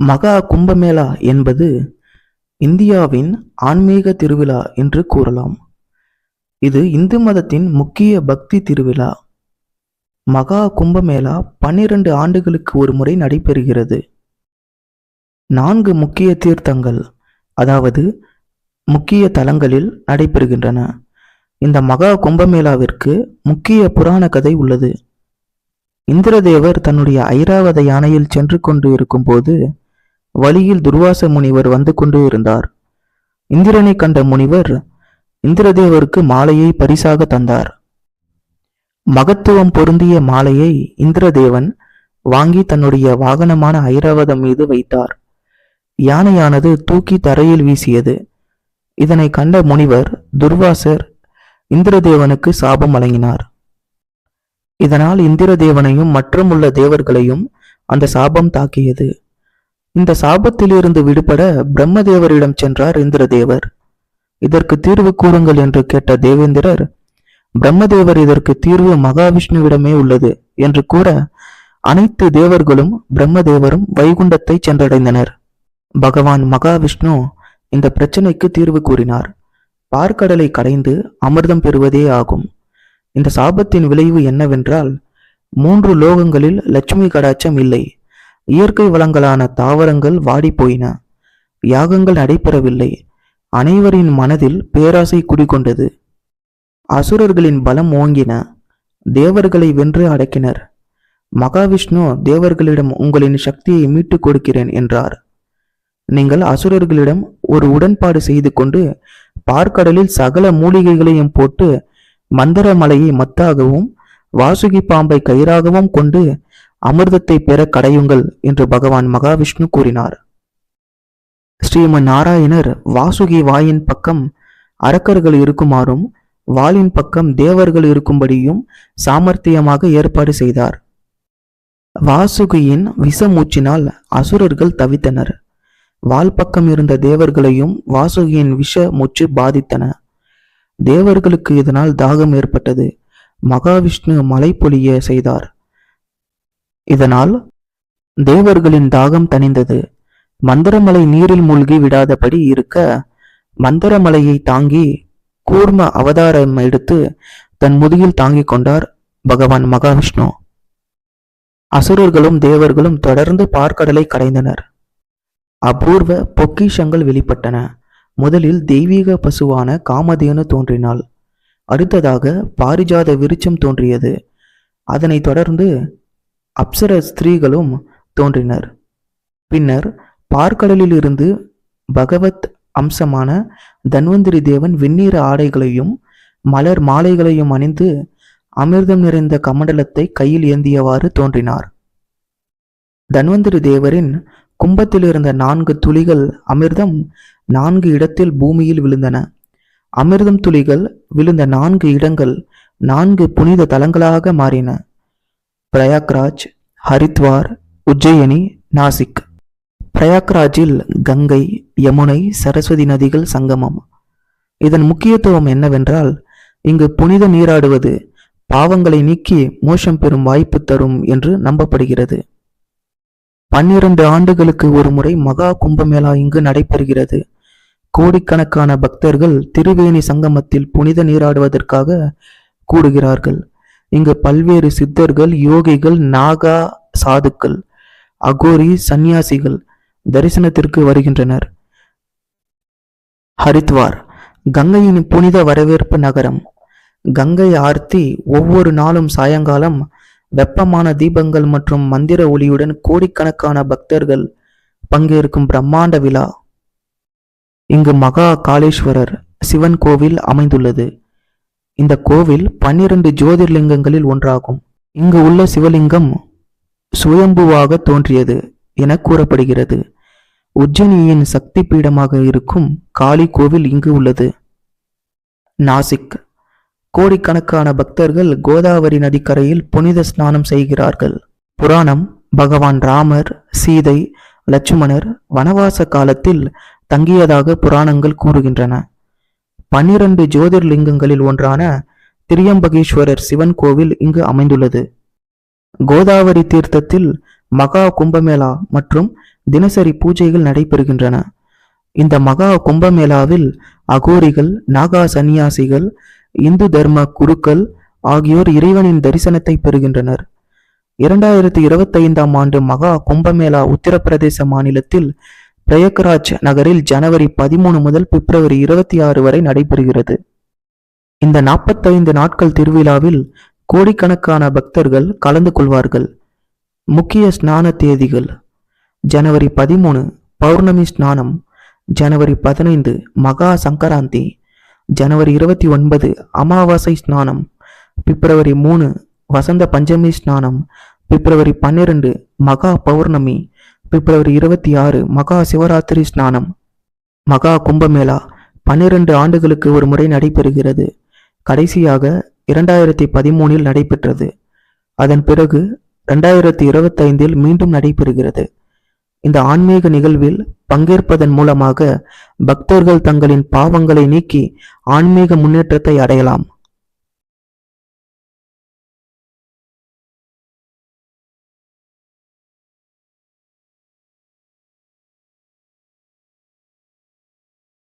மகா கும்பமேளா என்பது இந்தியாவின் ஆன்மீக திருவிழா என்று கூறலாம். இது இந்து மதத்தின் முக்கிய பக்தி திருவிழா. மகா கும்பமேளா பன்னிரண்டு ஆண்டுகளுக்கு ஒரு முறை நடைபெறுகிறது. நான்கு முக்கிய தீர்த்தங்கள் அதாவது முக்கிய தலங்களில் நடைபெறுகின்றன. இந்த மகா கும்பமேளாவிற்கு முக்கிய புராண கதை உள்ளது. இந்திரதேவர் தன்னுடைய ஐராவத யானையில் சென்று கொண்டு இருக்கும்போது வழியில் துர்வாச முனிவர் வந்து கொண்டு இருந்தார். இந்திரனை கண்ட முனிவர் இந்திரதேவருக்கு மாலையை பரிசாக தந்தார். மகத்துவம் பொருந்திய மாலையை இந்திரதேவன் வாங்கி தன்னுடைய வாகனமான ஐராவதம் மீது வைத்தார். யானையானது தூக்கி தரையில் வீசியது. இதனை கண்ட முனிவர் துர்வாசர் இந்திரதேவனுக்கு சாபம் வழங்கினார். இதனால் இந்திரதேவனையும் மற்றும் உள்ள தேவர்களையும் அந்த சாபம் தாக்கியது. இந்த சாபத்திலிருந்து விடுபட பிரம்மதேவரிடம் சென்றார் இந்திரதேவர். இதற்கு தீர்வு கூறுங்கள் என்று கேட்ட தேவேந்திரர் பிரம்மதேவர் இதற்கு தீர்வு மகாவிஷ்ணுவிடமே உள்ளது என்று கூற அனைத்து தேவர்களும் பிரம்மதேவரும் வைகுண்டத்தை சென்றடைந்தனர். பகவான் மகாவிஷ்ணு இந்த பிரச்சனைக்கு தீர்வு கூறினார். பார்க்கடலை கடைந்து அமிர்தம் பெறுவதே ஆகும். இந்த சாபத்தின் விளைவு என்னவென்றால் மூன்று லோகங்களில் லட்சுமி கடாச்சம் இல்லை. இயற்கை வளங்களான தாவரங்கள் வாடி போயின. யாகங்கள் நடைபெறவில்லை. அனைவரின் மனதில் பேராசை குடிகொண்டது. அசுரர்களின் பலம் ஓங்கின. தேவர்களை வென்று அடக்கினர். மகாவிஷ்ணு தேவர்களிடம் உங்களின் சக்தியை மீட்டுக் கொடுக்கிறேன் என்றார். நீங்கள் அசுரர்களிடம் ஒரு உடன்பாடு செய்து கொண்டு பார்க்கடலில் சகல மூலிகைகளையும் போட்டு மந்தர மலையை மத்தாகவும் வாசுகி பாம்பை கயிறாகவும் கொண்டு அமிர்தத்தை பெற கடையுங்கள் என்று பகவான் மகாவிஷ்ணு கூறினார். ஸ்ரீமன் நாராயணர் வாசுகி வாயின் பக்கம் அரக்கர்கள் இருக்குமாறும் வாளின் பக்கம் தேவர்கள் இருக்கும்படியும் சாமர்த்தியமாக ஏற்பாடு செய்தார். வாசுகியின் விஷமூச்சினால் அசுரர்கள் தவித்தனர். வால் பக்கம் இருந்த தேவர்களையும் வாசுகியின் விஷ மூச்சு பாதித்தன. தேவர்களுக்கு இதனால் தாகம் ஏற்பட்டது. மகாவிஷ்ணு மலை பொழிய செய்தார். இதனால் தேவர்களின் தாகம் தணிந்தது. மந்திரமலை நீரில் மூழ்கி விடாதபடி இருக்க மந்திரமலையை தாங்கி கூர்ம அவதாரம் எடுத்து தன் முதுகில் தாங்கிக் கொண்டார் பகவான் மகாவிஷ்ணு. அசுரர்களும் தேவர்களும் தொடர்ந்து பார்க்கடலை கடைந்தனர். அபூர்வ பொக்கிஷங்கள் வெளிப்பட்டன. முதலில் தெய்வீக பசுவான காமதேனு தோன்றினாள். அடுத்ததாக பாரிஜாத விருச்சம் தோன்றியது. அதனைத் தொடர்ந்து அப்சர ஸ்திரீகளும் தோன்றினர். பின்னர் பார்க்கடலிலிருந்து பகவத் அம்சமான தன்வந்திரி தேவன் வெந்நீர ஆடைகளையும் மலர் மாலைகளையும் அணிந்து அமிர்தம் நிறைந்த கமண்டலத்தை கையில் ஏந்தியவாறு தோன்றினார். தன்வந்திரி தேவரின் கும்பத்தில் இருந்த நான்கு துளிகள் அமிர்தம் நான்கு இடத்தில் பூமியில் விழுந்தன. அமிர்தம் துளிகள் விழுந்த நான்கு இடங்கள் நான்கு புனித தலங்களாக மாறின. பிரயாக்ராஜ் ஹரித்வார் உஜ்ஜயினி நாசிக். பிரயாக்ராஜில் கங்கை யமுனை சரஸ்வதி நதிகள் சங்கமம். இதன் முக்கியத்துவம் என்னவென்றால் இங்கு புனித நீராடுவது பாவங்களை நீக்கி மோஷம் பெறும் வாய்ப்பு தரும் என்று நம்பப்படுகிறது. பன்னிரண்டு ஆண்டுகளுக்கு ஒரு முறை மகா கும்பமேளா இங்கு நடைபெறுகிறது. கோடிக்கணக்கான பக்தர்கள் திருவேணி சங்கமத்தில் புனித நீராடுவதற்காக கூடுகிறார்கள். இங்கு பல்வேறு சித்தர்கள் யோகிகள் நாகா சாதுக்கள் அகோரி சந்நியாசிகள் தரிசனத்திற்கு வருகின்றனர். ஹரித்வார் கங்கையின் புனித வரவேற்பு நகரம். கங்கை ஆர்த்தி ஒவ்வொரு நாளும் சாயங்காலம் வெப்பமான தீபங்கள் மற்றும் மந்திர ஒளியுடன் கோடிக்கணக்கான பக்தர்கள் பங்கேற்கும் பிரம்மாண்ட விழா. இங்கு மகா காளேஸ்வரர் சிவன் கோவில் அமைந்துள்ளது. இந்த கோவில் பன்னிரண்டு ஜோதிர்லிங்கங்களில் ஒன்றாகும். இங்கு உள்ள சிவலிங்கம் சுயம்புவாக தோன்றியது என கூறப்படுகிறது. உஜ்ஜினியின் சக்தி பீடமாக இருக்கும் காளி கோவில் இங்கு உள்ளது. நாசிக் கோடிக்கணக்கான பக்தர்கள் கோதாவரி நதிக்கரையில் புனித ஸ்நானம் செய்கிறார்கள். புராணம் பகவான் ராமர் சீதை லட்சுமணர் வனவாச காலத்தில் தங்கியதாக புராணங்கள் கூறுகின்றன. பன்னிரண்டு ஜோதிர்லிங்கங்களில் ஒன்றான திரியம்பகேஸ்வரர் சிவன் கோவில் இங்கு அமைந்துள்ளது. கோதாவரி தீர்த்தத்தில் மகா கும்பமேளா மற்றும் தினசரி பூஜைகள் நடைபெறுகின்றன. இந்த மகா கும்பமேளாவில் அகோரிகள் நாகா சந்நியாசிகள் இந்து தர்ம குருக்கள் ஆகியோர் இறைவனின் தரிசனத்தை பெறுகின்றனர். இரண்டாயிரத்தி இருபத்தைந்தாம் ஆண்டு மகா கும்பமேளா உத்தரப்பிரதேச மாநிலத்தில் பிரயக்ராஜ் நகரில் ஜனவரி பதிமூணு முதல் பிப்ரவரி இருபத்தி ஆறு வரை நடைபெறுகிறது. இந்த நாற்பத்தைந்து நாட்கள் திருவிழாவில் கோடிக்கணக்கான பக்தர்கள் கலந்து கொள்வார்கள். முக்கிய ஸ்நான தேதிகள் ஜனவரி பதிமூணு பௌர்ணமி ஸ்நானம் ஜனவரி பதினைந்து மகா சங்கராந்தி ஜனவரி இருபத்தி ஒன்பது அமாவாசை ஸ்நானம் பிப்ரவரி மூணு வசந்த பஞ்சமி ஸ்நானம் பிப்ரவரி பன்னிரண்டு மகா பௌர்ணமி பிப்ரவரி இருபத்தி ஆறு மகா சிவராத்திரி ஸ்நானம். மகா கும்பமேளா பன்னிரண்டு ஆண்டுகளுக்கு ஒரு முறை நடைபெறுகிறது. கடைசியாக இரண்டாயிரத்தி பதிமூனில் நடைபெற்றது. அதன் பிறகு இரண்டாயிரத்தி இருபத்தைந்தில் மீண்டும் நடைபெறுகிறது. இந்த ஆன்மீக நிகழ்வில் பங்கேற்பதன் மூலமாக பக்தர்கள் தங்களின் பாவங்களை நீக்கி ஆன்மீக முன்னேற்றத்தை அடையலாம்.